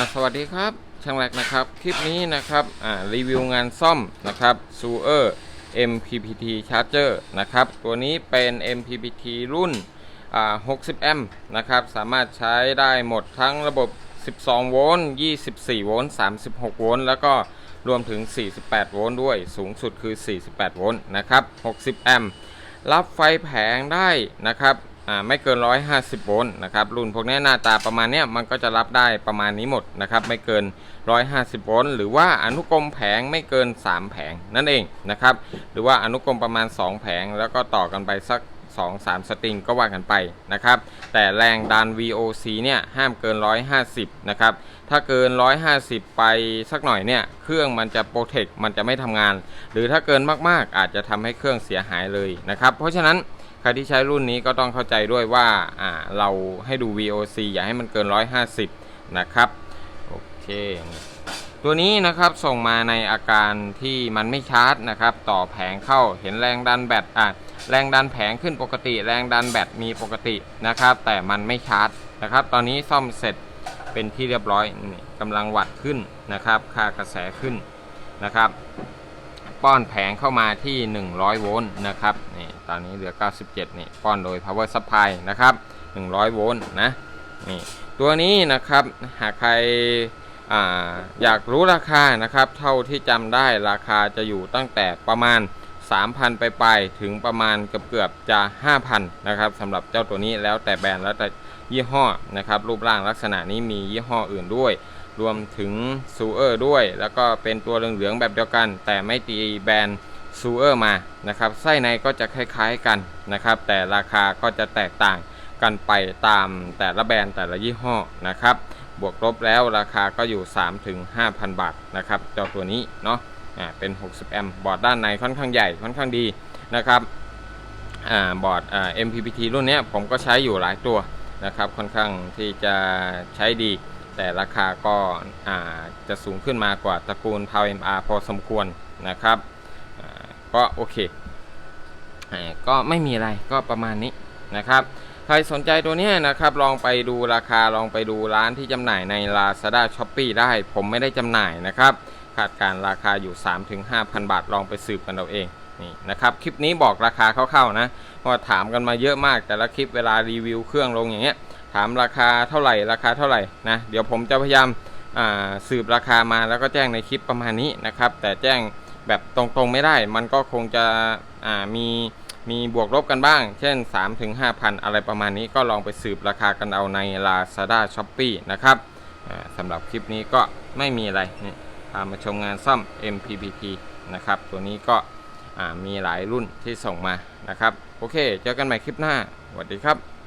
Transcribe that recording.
สวัสดีครับช่างแรกนะครับ คลิปนี้นะครับอ่ารีวิวงานซ่อมนะครับ s u e r MPPT Charger นะครับ ตัวนี้เป็น MPPT รุ่นอ่า60 แอมป์นะครับ สามารถใช้ได้หมดทั้งระบบ 12 โวลต์ 24 โวลต์ 36 โวลต์ แล้วก็รวมถึง 48 โวลต์ด้วย สูงสุดคือ 48 โวลต์นะครับ 60 แอมป์ รับไฟแผงได้นะครับ ไม่เกิน 150 โวลต์นะครับรุ่นพวกนี้หน้าตาประมาณนี้มันก็จะรับได้ประมาณนี้หมดนะครับไม่เกิน 150 โวลต์หรือว่าอนุกรมแผงไม่เกิน 3 แผงนั่นเองนะครับหรือว่าอนุกรมประมาณ 2 แผงแล้วก็ต่อกันไปสัก 2 3 สตริงก็ว่ากันไปนะครับแต่แรงดัน VOC เนี่ยห้ามเกิน 150 นะครับถ้าเกิน 150 ไปสักหน่อยเนี่ยเครื่องมันจะโปรเทคมันจะไม่ทำงาน หรือถ้าเกินมากๆ อาจจะทำให้เครื่องเสียหายเลยนะครับเพราะฉะนั้น ใครที่ใช้รุ่นนี้ก็ต้องเข้าใจด้วยว่าอ่าเราให้ดู VOC อย่าให้มันเกิน 150 นะครับ โอเค ตัวนี้นะครับส่งมาในอาการที่มันไม่ชาร์จนะครับ ต่อแผงเข้าเห็นแรงดันแบตอะแรงดันแผงขึ้นปกติ แรงดันแบตมีปกตินะครับ แต่มันไม่ชาร์จนะครับ ตอนนี้ซ่อมเสร็จเป็นที่เรียบร้อยนี่กำลังวัดขึ้นนะครับ ค่ากระแสขึ้นนะครับ ป้อนแผงเข้ามาที่ 100 โวลต์นะครับนี่ตอนนี้เหลือ 97 นี่ป้อนโดย power supply นะครับ 100 โวลต์นะนี่ตัวนี้นะครับหากใครอาอยากรู้ราคานะครับ เท่าที่จำได้ราคาจะอยู่ตั้งแต่ประมาณ 3,000 ไปไปถึงประมาณเกือบเกือบๆจะ 5,000 นะครับสำหรับเจ้าตัวนี้แล้วแต่แบรนด์แล้วแต่ยี่ห้อนะครับรูปร่างลักษณะนี้มียี่ห้ออื่นด้วย รวมถึงซูเออร์ด้วย แล้วก็เป็นตัวเหลืองๆแบบเดียวกัน แต่ไม่ตีแบรนด์ซูเออร์มานะครับไส้ในก็จะคล้ายๆกันนะครับ แต่ราคาก็จะแตกต่างกันไปตามแต่ละแบรนด์แต่ละยี่ห้อนะครับ บวกลบแล้วราคาก็อยู่ 3-5,000 บาทนะครับเจ้าตัวนี้เนาะอ่าเป็น 60 แอมป์บอร์ดด้านในค่อนข้างใหญ่ค่อนข้างดีนะครับอ่าบอร์ดอ่า MPPT รุ่นเนี้ยผมก็ใช้อยู่หลายตัวนะครับ ค่อนข้างที่จะใช้ดี แต่ราคาก็าจะสูงขึ้นมากว่าตระกูล Power MR พอสมควรนะครับก็โอเคก็ไม่มีอะไรก็ประมาณนี้นะครับใครสนใจตัวนี้นะครับลองไปดูราคาลองไปดูร้านที่จำหน่ายใน Lazada s h o p e e ได้ ผมไม่ได้จำหน่ายนะครับคาดการราคาอยู่ 3-5,000 บาทลองไปสืบกันเอาเอง นี่นะครับคลิปนี้บอกราคาคร่าวๆนะเพราะว่าถามกันมาเยอะมากแต่ละคลิปเวลารีวิวเครื่องลงอย่างเงี้ยถามราคาเท่าไหร่ราคาเท่าไหร่นะเดี๋ยวผมจะพยายามสืบราคามาแล้วก็แจ้งในคลิปประมาณนี้นะครับแต่แจ้งแบบตรงๆไม่ได้ มันก็คงจะมีมีบวกลบกันบ้าง เช่น 3-5,000 อะไรประมาณนี้ก็ลองไปสืบราคากันเอาใน Lazada s h o p e e นะครับสำหรับคลิปนี้ก็ไม่มีอะไรนี่พามาชมงานซ่อม MPPT นะครับ ตัวนี้ก็ มีหลายรุ่นที่ส่งมานะครับ โอเค เจอกันใหม่คลิปหน้าสวัสดีครับ